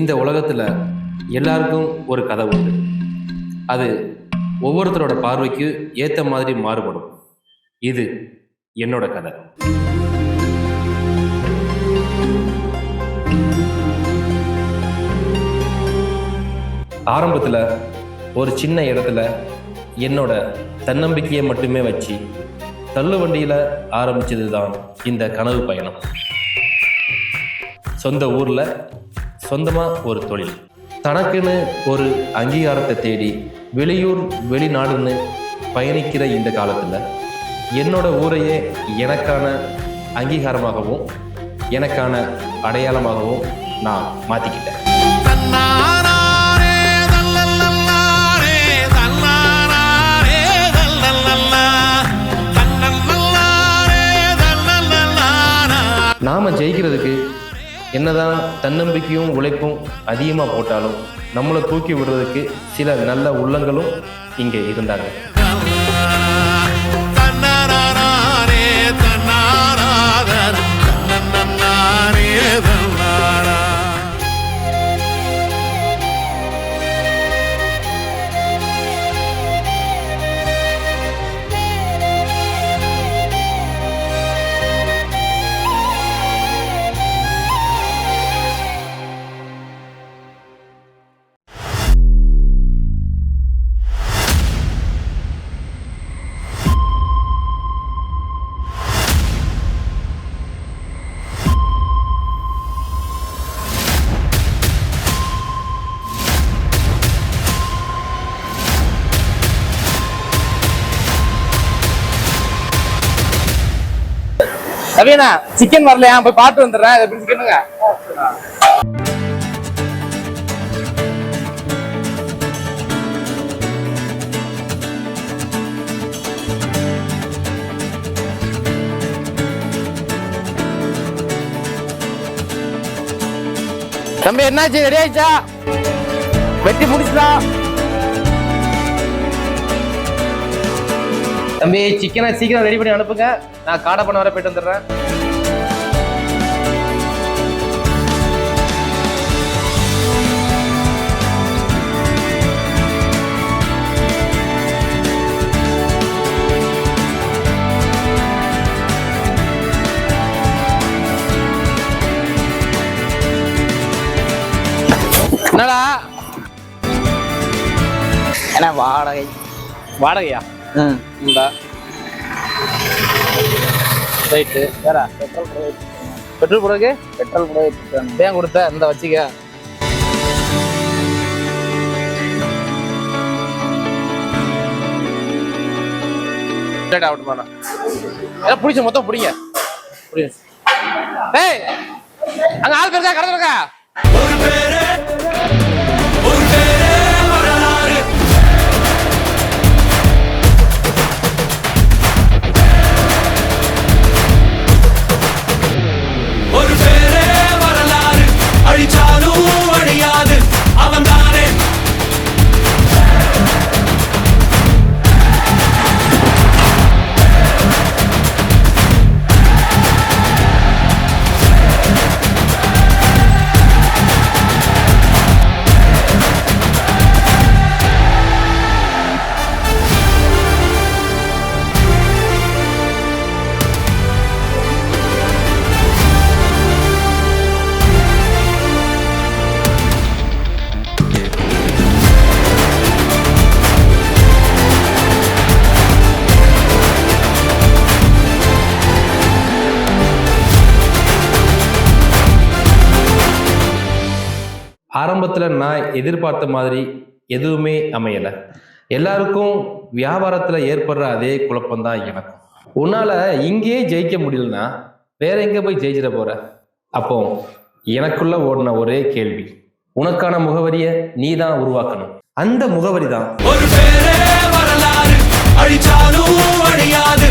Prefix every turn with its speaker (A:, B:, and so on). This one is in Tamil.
A: இந்த உலகத்தில் எல்லாருக்கும் ஒரு கதை உண்டு. அது ஒவ்வொருத்தரோட பார்வைக்கு ஏற்ற மாதிரி மாறுபடும். இது என்னோட கதை. ஆரம்பத்தில் ஒரு சின்ன இடத்துல என்னோட தன்னம்பிக்கையை மட்டுமே வச்சு தள்ளு வண்டியில் ஆரம்பிச்சது தான் இந்த கனவு பயணம். சொந்த ஊரில் சொந்தமாக ஒரு தொழில். தனக்குன்னு ஒரு அங்கீகாரத்தை தேடி வெளியூர் வெளிநாடுன்னு பயணிக்கிற இந்த காலத்தில் என்னோட ஊரையே எனக்கான அங்கீகாரமாகவும் எனக்கான அடையாளமாகவும் நான் மாற்றிக்கிட்டேன் நாம் ஜெயிக்கிறதுக்கு என்னதான் தன்னம்பிக்கையும் உழைப்பும் அதிகமாக போட்டாலும் நம்மளை தூக்கி விடுறதுக்கு சில நல்ல உள்ளங்களும் இங்கே இருந்தாங்க
B: நவீனா சிக்கன் வரலையா? போய் பாட்டு வந்துடுறேன். எப்படி சிக்கனுங்க தம்பி என்னாச்சு? ரெடி ஆயிடுச்சா? வெட்டி முடிச்சுதான் தம்பி சிக்கனை சீக்கிரம் ரெடி பண்ணி அனுப்புங்க. நான் காடை பண்ண வர போயிட்டு வந்துடுறேன். என்னடா?
C: என்ன வாடகை?
B: வாடகையா? இந்தா. ரைட்டு வேற
C: பெட்ரோல் ப்ரைவேட்
B: பெட்ரோல் போடுறதுக்கு
C: பெட்ரோல் ப்ரைவேட்
B: ஏன் கொடுத்த? இந்த வச்சுக்க. பண்ணா. எல்லாம் பிடிச்ச மொத்தம் பிடிங்க. பிடிங்க. டேய் அங்க ஆள் இருக்கா கடை
A: ஆரம்பத்தில் நான் எதிர்பார்த்த மாதிரி எதுவுமே அமையலை. எல்லாருக்கும் வியாபாரத்தில் ஏற்படுற அதே குழப்பம்தான் எனக்கும். உன்னால் இங்கேயே ஜெயிக்க முடியலன்னா வேற எங்கே போய் ஜெயிச்சிட போற? அப்போ எனக்குள்ள ஓடின ஒரே கேள்வி. உனக்கான முகவரியை நீ தான் உருவாக்கணும். அந்த முகவரி தான்
D: ஒரு பேரே வரலாறு அழிச்சாலும் அழியாது.